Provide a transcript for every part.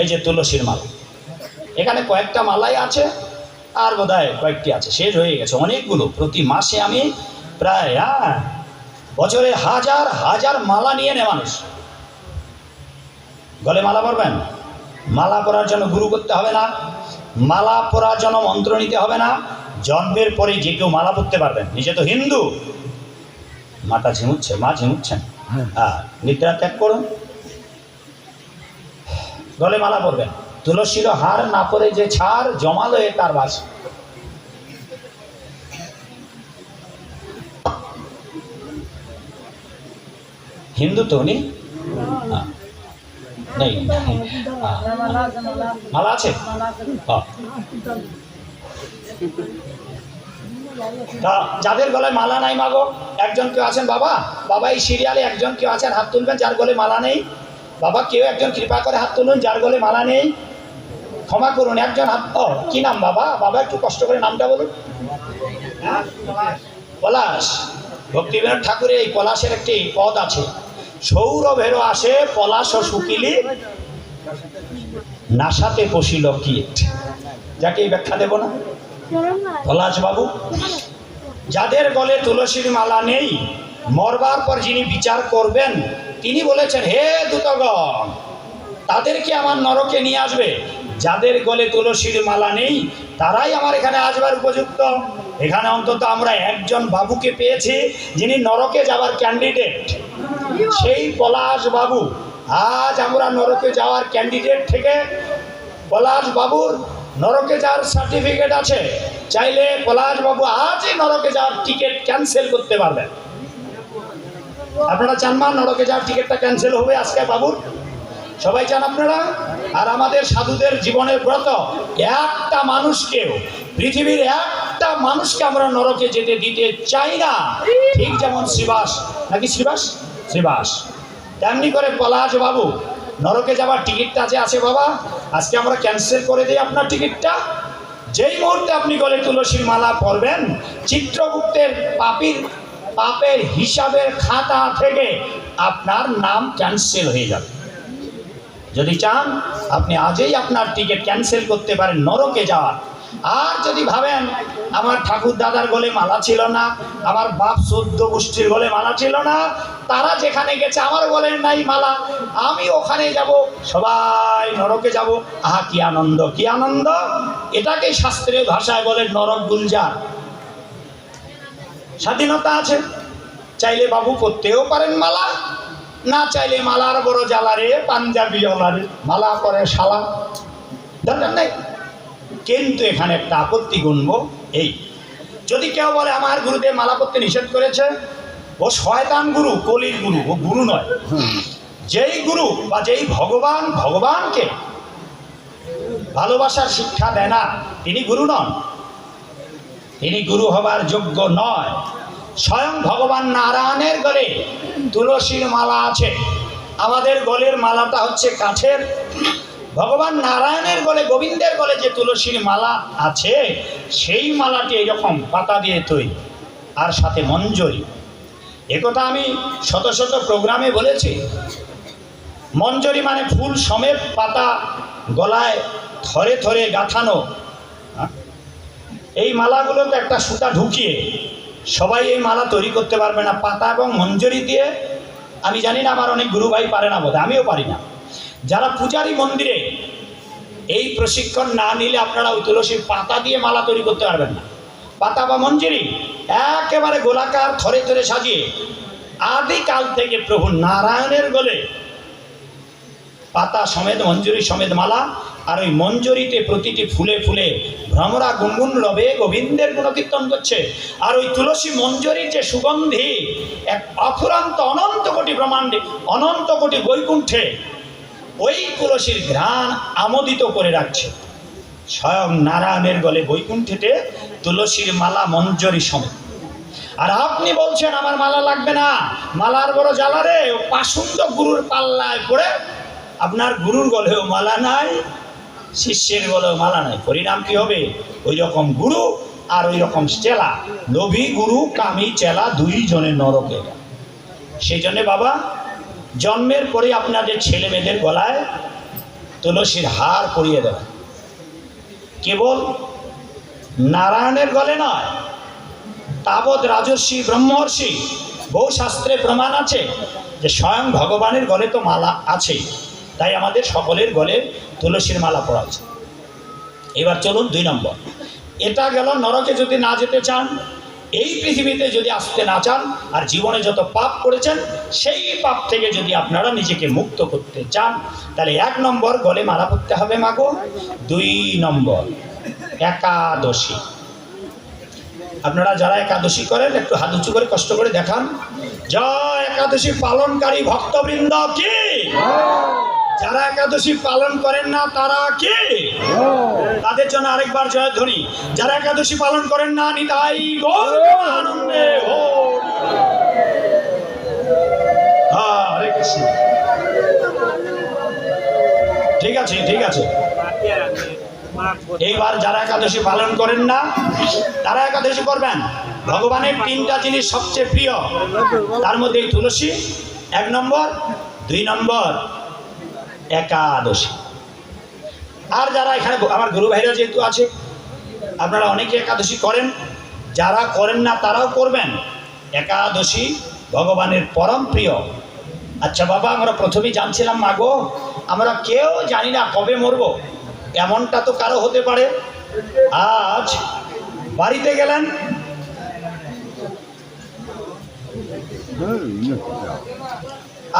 এই যে তুলসীর মালা। এখানে কয়েকটা মালাই আছে আর বোধহয় কয়েকটি আছে। শেষ হয়ে গেছে। অনেকগুলো। প্রতি মাসে আমি প্রায় হ্যাঁ বছরে হাজার হাজার মালা নিয়ে নেয় মানুষ। গলে মালা পরবেন? মালা পরার জন্য গুরু করতে হবে না। মালা পরার জন্য মন্ত্র নিতে হবে না। জন্মের পরে যে কেউ মালা পরতে পারবেন। নিজে তো হিন্দু। মাটা ঝিমুচ্ছে মা ঝিমুচ্ছেন। হ্যাঁ নিদ্রা ত্যাগ করুন। গলে মালা পরবেন তুলসীর হার না পরে যে ছাড় জমালো এ তার বাস হিন্দু তো উনি। নেই। মালা আছে। যাদের গলায় মালা নাই মাগো, একজন কেউ আছেন বাবা বাবা এই সিরিয়ালে একজন কেউ আছেন হাত তুলবেন, যার গলে মালা নেই বাবা, কেউ একজন কৃপা করে হাত তুলুন, যার গলে মালা নেই। ক্ষমা করুন, একজন হাত ও, কি নাম বাবা? বাবা, একটু কষ্ট করে নামটা বলুন? পলাশ। ভক্তিবিনোদ ঠাকুরের এই পলাশের একটি পদ আছে। সৌরভেরও আসে পলাশ ও শুকিলি নাসাতে পশিল কীট। যাকে এই ব্যাখ্যা দেব না? পলাশ বাবু, যাদের গলে তুলসীর মালা নেই, মরবার পর যিনি বিচার করবেন তিনি বলেছেন, হে দূতগণ, তাদেরকে আমার নরকে নিয়ে আসবে। যাদের গলে তুলসীর মালা নেই, তারাই আমার এখানে আসবার উপযুক্ত। এখানে অন্তত আমরা একজন বাবুকে পেয়েছি, যিনি নরকে যাবার ক্যান্ডিডেট সেই পলাশ বাবু, আজ আমরা নরকে যাওয়ার ক্যান্ডিডেট থেকে পলাশ বাবুর নরকে যাওয়ার সার্টিফিকেট আছে। চাইলে পলাশ বাবু আজই নরকে যাওয়ার টিকিট ক্যান্সেল করতে পারবেন। আপনারা চান মা নরকে যাওয়ার টিকিটটা ক্যান্সেল হবে আজকে বাবুর। সবাই চান আপনারা? আর আমাদের সাধুদের জীবনের ব্রত, একটা মানুষকেও, পৃথিবীর একটা মানুষকে আমরা নরকে যেতে দিতে চাই না। ঠিক যেমন শ্রীবাস। নাকি শ্রীবাস? শ্রীবাস। তেমনি করে পলাশ বাবু, নরকে যাওয়ার টিকিটটা যে আছে বাবা, আজকে আমরা ক্যান্সেল করে দিই আপনার টিকিটটা। যেই মুহূর্তে আপনি গলে তুলসীর মালা পরবেন, চিত্রগুপ্তের পাপির পাপের হিসাবের খাতা থেকে আপনার নাম ক্যান্সেল হয়ে যাবে। যদি চান, আপনি আজই আপনার টিকিট ক্যান্সেল করতে পারেন, নরকে যাওয়ার। আর যদি ভাবেন, আমার ঠাকুর দাদার গলে মালা ছিল না, আমার বাপ সদ্য গোষ্ঠীর গলে মালা ছিল না, তারা যেখানে গেছে, আমার গলে নাই মালা, আমি ওখানে যাব, সবাই নরকে যাব। আহা, কি আনন্দ কি আনন্দ। এটাকে শাস্ত্রীয় ভাষায় বলে নরক গুলজার স্বাধীনতা আছে। চাইলে বাবু করতেও পারেন মালা, না চাইলে মালার বড় জ্বালারে, পাঞ্জাবি জ্বালারে মালা করে শালা। দরকার নেই। কিন্তু এখানে একটা আপত্তি গুনব, এই, যদি কেউ বলে আমার গুরুদেব মালা করতে নিষেধ করেছে, ও শয়তান গুরু, কলির গুরু, ও গুরু নয়। যেই গুরু বা যেই ভগবান ভগবানকে ভালোবাসার শিক্ষা দেয় না, তিনি গুরু নন। তিনি গুরু হবার যোগ্য নয়। স্বয়ং ভগবান নারায়ণের গলে তুলসীর মালা আছে। আমাদের গলের মালাটা হচ্ছে কাঠের। ভগবান নারায়ণের গলে, গোবিন্দের গলে যে তুলসীর মালা আছে, সেই মালাটি এরকম পাতা দিয়ে তৈরি আর সাথে মঞ্জরি। একথা আমি শত শত প্রোগ্রামে বলেছি। মঞ্জরি মানে ফুল সমেত পাতা গলায় থরে থরে গাঁথানো? এই মালাগুলোতে একটা সুতা ঢুকিয়ে সবাই এই মালা তৈরি করতে পারবে না, পাতা এবং মঞ্জুরি দিয়ে। আমি জানি না আমার অনেক গুরু ভাই পারে না বোধ আমিও পারি না। যারা পূজারি মন্দিরে এই প্রশিক্ষণ না নিলে আপনারা ওই তুলসীর পাতা দিয়ে মালা তৈরি করতে পারবেন না। পাতা বা মঞ্জুরি একেবারে গোলাকার, থরে থরে সাজিয়ে আদিকাল থেকে প্রভু নারায়ণের গলে পাতা সমেত মঞ্জুরি সমেত মালা আর ওই মঞ্জরিতে প্রতিটি ফুলে ফুলে ভ্রমরা গুনগুন রবে, গোবিন্দের গুণকীর্তন করছে। আর ওই তুলসী মঞ্জুরির যে সুগন্ধি, এক অফুরান্ত অনন্ত কোটি ব্রহ্মাণ্ডে, অনন্ত কোটি বৈকুণ্ঠে, ওই তুলসীর ঘ্রাণ আমোদিত করে রাখছে। স্বয়ং নারায়ণের গলে বৈকুণ্ঠেতে তুলসীর মালা মঞ্জরি সমেত। আর আপনি বলছেন, আমার মালা লাগবে না। মালার বড় জ্বালারে পাশুন্দ গুরুর পাল্লায় পড়ে। আপনার গুরুর গলেও মালা নাই। শিষ্যের বলে মালা নাই। পরিণাম কি হবে? ওই রকম গুরু আর ওই রকম চেলা। লোভী, গুরু, কামি, চেলা দুইজনের নরকে। সেই জন্যে বাবা, জন্মের পরে আপনাদের ছেলে মেয়েদের গলায় তুলসীর হার পরিয়ে দেবেন কেবল নারায়ণের গলে নয়, তাবৎ রাজর্ষি, ব্রহ্মর্ষি বহু শাস্ত্রে প্রমাণ আছে যে স্বয়ং ভগবানের গলে তো মালা আছেই তাই আমাদের সকলের গলে তুলসীর মালা পরা আছে এবার চলুন দুই নম্বর। এটা গেল নরকে যদি না যেতে চান, এই পৃথিবীতে যদি আসতে না চান, আর জীবনে যত পাপ করেছেন, সেই পাপ থেকে যদি আপনারা নিজেকে মুক্ত করতে চান, তাহলে এক নম্বর গলে মালা পড়তে হবে মাগো। দুই নম্বর, একাদশী। আপনারা যারা একাদশী করেন, একটু হাত উঁচু করে কষ্ট করে দেখান। জয় একাদশী পালনকারী ভক্তবৃন্দ, কি? যারা একাদশী পালন করেন না, তারা কি? তাদের জন্য আরেকবার জয় ধ্বনি। যারা একাদশী পালন করেন না, নিতাই আনন্দে ঠিক আছে ঠিক আছে। এইবার যারা একাদশী পালন করেন না, তারা একাদশী করবেন। ভগবানের তিনটা জিনিস সবচেয়ে প্রিয়। তার মধ্যে তুলসী, এক নম্বর, দুই নম্বর। একাদশী। আর যারা এখানে আমার গুরু ভাইরা যেহেতু আছে, আপনারা অনেকে একাদশী করেন। যারা করেন না, তারাও করবেন। একাদশী ভগবানের পরম প্রিয়। আচ্ছা বাবা, আমরা প্রথমেই জানছিলাম মাগো আমরা কেউ জানি না কবে মরবো। এমনটা তো কারও হতে পারে। আজ বাড়িতে গেলেন?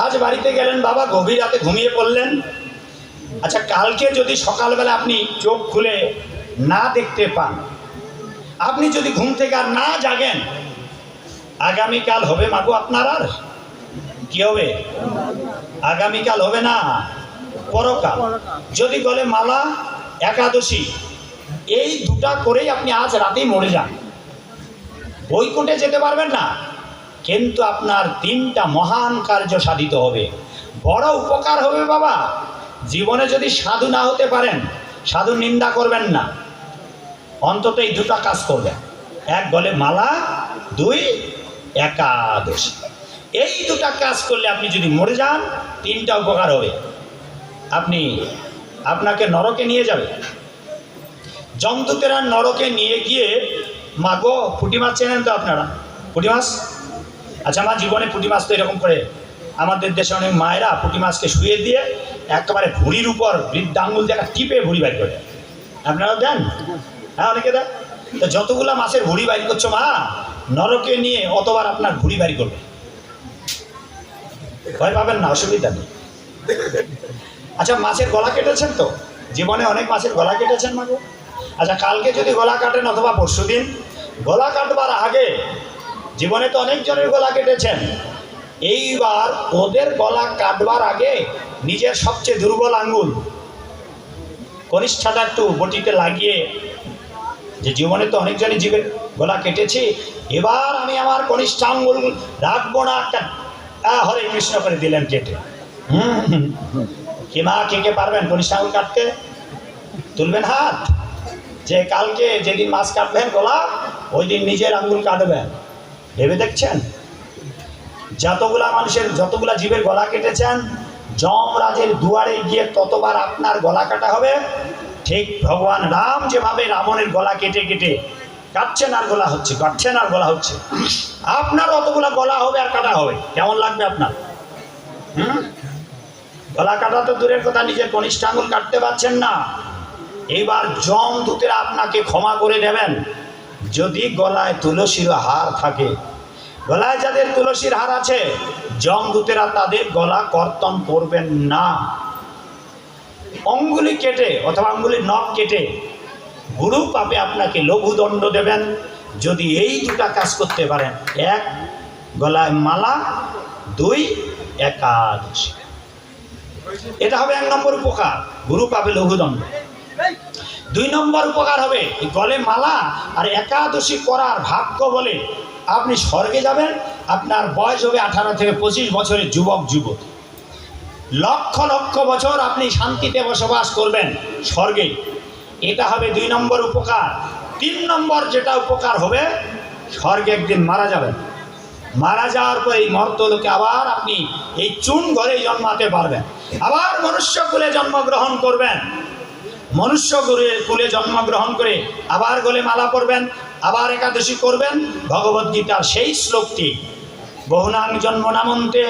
আজ বাড়িতে গেলেন বাবা, গভীর রাতে ঘুমিয়ে পড়লেন। আচ্ছা কালকে যদি সকালবেলা আপনি চোখ খুলে না দেখতে পান, আপনি যদি ঘুম থেকে আর না জাগেন, আগামীকাল হবে মাগো আপনার আর? কি হবে? আগামীকাল হবে না, পরকাল। যদি বলে, মালা, একাদশী, এই দুটা করেই আপনি আজ রাতেই মরে যান। বৈকুণ্ঠে যেতে পারবেন না। কিন্তু আপনার তিনটা মহান কার্য সাধিত হবে। বড় উপকার হবে বাবা। জীবনে যদি সাধু না হতে পারেন সাধু নিন্দা করবেন না। অন্তত এই দুটা কাজ করবেন। এক বলে মালা, দুই একাদশ। এই দুটা কাজ করলে আপনি যদি মরে যান, তিনটা উপকার হবে। আপনি আপনাকে নরকে নিয়ে যাবে। জমদূতেরা নরকে নিয়ে গিয়ে, মাগো, পুঁটি মাছ চেনেন তো আপনারা? পুঁটি মাছ? আচ্ছা আমার জীবনে পুঁটি মাছ তো এরকম করে। আমাদের দেশে অনেক মায়েরা পুঁটি মাছকে শুয়ে দিয়ে একেবারে ভুঁড়ির উপর বৃদ্ধ বৃদ্ধাঙ্গুল দেখা টিপে ভুঁড়ি বাইর করে। আপনারাও দেন? হ্যাঁ অনেকে দেন? তো যতগুলা মাছের ভুঁড়ি বাইর করছ মা, নরকে নিয়ে অতবার আপনার ভুঁড়ি বাইর করবে। ভয় পাবেন না, অসুবিধা নেই। আচ্ছা মাছের গলা কেটেছেন তো? জীবনে অনেক মাছের গলা কেটেছেন মাগো আচ্ছা কালকে যদি গলা কাটেন অথবা পরশু দিন গলা কাটবার আগে জীবনে তো অনেকজনের গলা কেটেছেন। এইবার ওদের গলা কাটবার আগে নিজের সবচেয়ে দুর্বল আঙ্গুল কনিষ্ঠাটা একটু বটিতে লাগিয়ে, যে জীবনে তো অনেকজনই জীবের গলা কেটেছি, এবার আমি আমার কনিষ্ঠ আঙ্গুল রাখব না হরে কৃষ্ণ করে দিলেন কেটে। কে মা কে কে পারবেন কনিষ্ঠ আঙ্গুল কাটতে? তুলবেন হাত। যে কালকে যেদিন মাছ কাটবেন গলা ওই দিন নিজের আঙ্গুল কাটবেন। ভেবে দেখছেন? যতগুলা মানুষের, যতগুলা জীবের গলা কেটেছেন, যমরাজের দুয়ারে গিয়ে ততবার আপনার গলা কাটা হবে। ঠিক ভগবান রাম যেভাবে রাবণের গলা কেটে কেটে কাটছেন আর গলা হচ্ছে, কাটছেন আর গলা হচ্ছে। আপনার অতগুলা গলা হবে আর কাটা হবে। কেমন লাগবে আপনার? হুম? গলা কাটা তো দূরের কথা, নিজের কনিষ্ঠ কাটতে পারছেন না। এইবার জম দূতেরা আপনাকে ক্ষমা করে দেবেন। যদি গলায় তুলসীর হার থাকে। গলায় যাদের তুলসীর হার আছে, জমদূতেরা তাদের গলা কর্তন করবেন না। অঙ্গুলি কেটে অথবা অঙ্গুলির নখ কেটে গুরু পাপে আপনাকে লঘুদণ্ড দেবেন। যদি এই দুটা কাজ করতে পারেন, এক গলায় মালা, দুই একাদশী। এটা হবে এক নম্বর উপকার, গুরু পাবে লঘুদণ্ড। দুই নম্বর উপকার হবে গলে মালা আর একাদশী করার ভাগ্য বলে আপনি স্বর্গে যাবেন, আপনার বয়স হবে আঠারো থেকে পঁচিশ বছরের যুবক যুবক লক্ষ লক্ষ বছর আপনি শান্তিতে বসবাস করবেন স্বর্গে। এটা হবে দুই নম্বর উপকার। তিন নম্বর যেটা উপকার হবে, স্বর্গে একদিন মারা যাবেন। মারা যাওয়ার পর এই মর্তলোকে আবার আপনি এই চুন ঘরে জন্মাতে পারবেন। আবার মনুষ্য কুলে জন্মগ্রহণ করবেন। মনুষ্য কুলে কুলে জন্মগ্রহণ করে আবার গলে মালা পরবেন, আবার একাদশী করবেন ভগবদ গীতার সেই শ্লোকটি বহুনাং জন্ম নামন্তে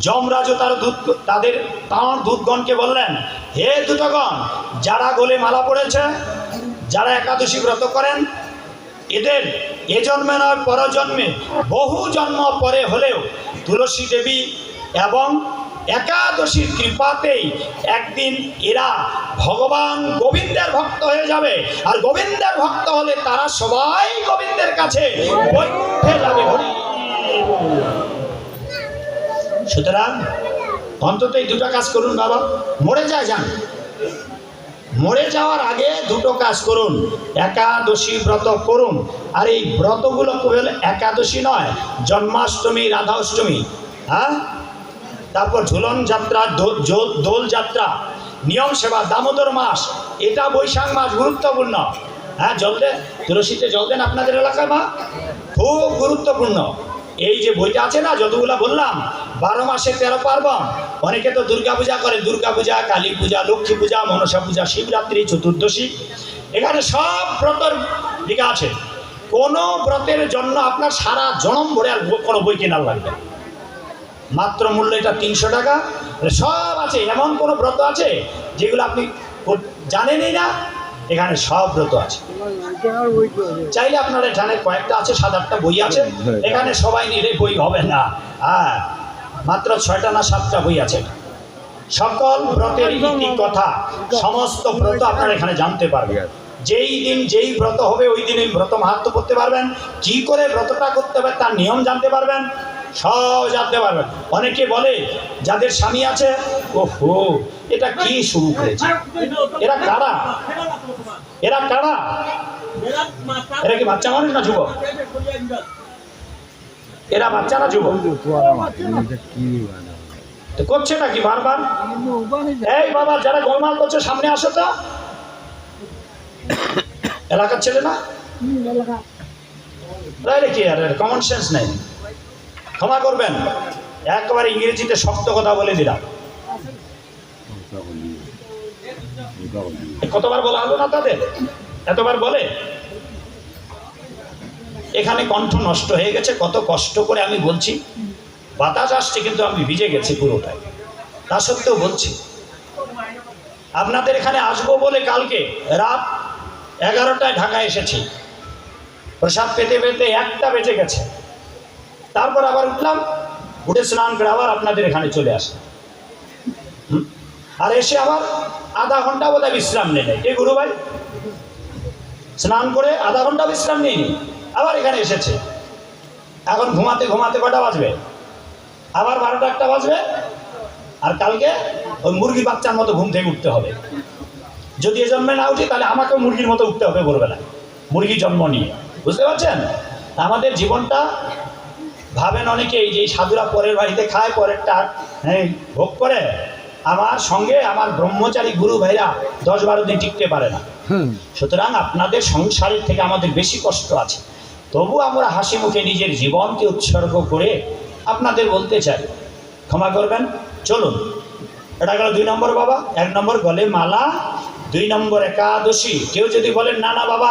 যমরাজও তার দূত, তাদের তাঁর দূতগণকে বললেন, হে দূতগণ, যারা গলে মালা পড়েছে, যারা একাদশী ব্রত করেন, এদের এ জন্মে নয়, পরজন্মে বহু জন্ম পরে হলেও তুলসী দেবী এবং একাদশীর কৃপাতেই একদিন এরা ভগবান গোবিন্দের ভক্ত হয়ে যাবে। আর গোবিন্দের ভক্ত হলে তারা সবাই গোবিন্দের কাছে যাবে সুতরাং অন্তত এই দুটো কাজ করুন বাবা। মরে যায় যান। মরে যাওয়ার আগে দুটো কাজ করুন। একাদশী ব্রত করুন। আর এই ব্রতগুলো কেবল একাদশী নয়, জন্মাষ্টমী, রাধাষ্টমী হ্যাঁ? তারপর ঝুলন যাত্রা দোল যাত্রা, নিয়ম সেবা, দামোদর মাস, এটা বৈশাখ মাস গুরুত্বপূর্ণ। হ্যাঁ জল দেন তুলসীতে জল দেন আপনাদের এলাকায়, মা? খুব গুরুত্বপূর্ণ। এই যে বইটা আছে না, যতগুলা বললাম, বারো মাসে তেরো পার্বণ, অনেকে তো দুর্গা পূজা করে দুর্গা পূজা কালী পূজা, লক্ষ্মী পূজা, মনসা পূজা, শিবরাত্রি, চতুর্দশী, এখানে সব ব্রতর লেখা আছে। কোনো ব্রতের জন্য আপনার সারা জনম ভরে আর কোনো বই কেনার লাগবে না। মাত্র মূল্য এটা তিনশো টাকা। সব আছে, এমন কোনো ব্রত আছে যেগুলো আপনি জানেনই না? এখানে সব ব্রত আছে। চাইলে আপনার এখানে কয়েকটা আছে, সাত আটটা বই আছে। এখানে সবাই নিলে বই হবে না। হ্যাঁ মাত্র ছয়টা না সাতটা বই আছে। সকল ব্রতের ইতি কথা। সমস্ত ব্রত আপনারা এখানে জানতে পারবেন। যেই দিন যেই ব্রত হবে, ওই দিন ব্রত মাহাত্ম করতে পারবেন। কি করে ব্রতটা করতে হবে তার নিয়ম জানতে পারবেন। সব জানতে পারবেন। অনেকে বলে, যাদের স্বামী আছে ও হো এটা কি শুরু করেছে? এরা কারা? এরা কারা? এরা কি বাচ্চা মানুষ না যুবক? এরা বাচ্চা না যুবক? করছে নাকি বারবার? এই বাবা, যারা গোলমাল করছে, সামনে আসো তো। এলাকার ছেলে না? কি আর কমন সেন্স নেই। ক্ষমা করবেন। একবারে ইংরেজিতে শক্ত কথা বলে দিলাম। কতবার বলা হলো না তাদের? এতবার বলে? এখানে কণ্ঠ নষ্ট হয়ে গেছে, কত কষ্ট করে আমি বলছি। বাতাস আসছে, কিন্তু আমি ভিজে গেছি পুরোটাই। তা সত্ত্বেও বলছি। আপনাদের এখানে আসব বলে কালকে রাত এগারোটায় ঢাকা এসেছি। প্রসাদ পেতে পেতে একটা বেজে গেছে। তারপর আবার উঠলাম উঠে স্নান করে আবার আপনাদের এখানে চলে আসে আর এসে আবার আধা ঘণ্টা বোধহয় বিশ্রাম নেই। এই গুরু ভাই, স্নান করে আধা ঘণ্টা বিশ্রাম নিইনি আবার এখানে এসেছে। এখন ঘুমাতে ঘুমাতে কটা বাজবে? আবার বারোটা একটা বাজবে? আর কালকে ওই মুরগি বাচ্চার মতো ঘুম থেকে উঠতে হবে। যদি এ জন্মে না উঠি, তাহলে আমাকেও মুরগির মতো উঠতে হবে ভোরবেলা মুরগি জন্ম নিয়ে। বুঝতে পারছেন? আমাদের জীবনটা ভাবেন অনেকেই যে সাধুরা পরের বাড়িতে খায় পরেরটা হ্যাঁ ভোগ করে। আমার সঙ্গে আমার ব্রহ্মচারী গুরু ভাইরা দশ বারো দিন টিকতে পারে না। সুতরাং আপনাদের সংসারের থেকে আমাদের বেশি কষ্ট আছে। তবু আমরা হাসি মুখে নিজের জীবনকে উৎসর্গ করে আপনাদের বলতে চাই ক্ষমা করবেন? চলুন। এটা গেল দুই নম্বর বাবা। এক নম্বর গলে মালা দুই নম্বর একাদশী। কেউ যদি বলেন না না বাবা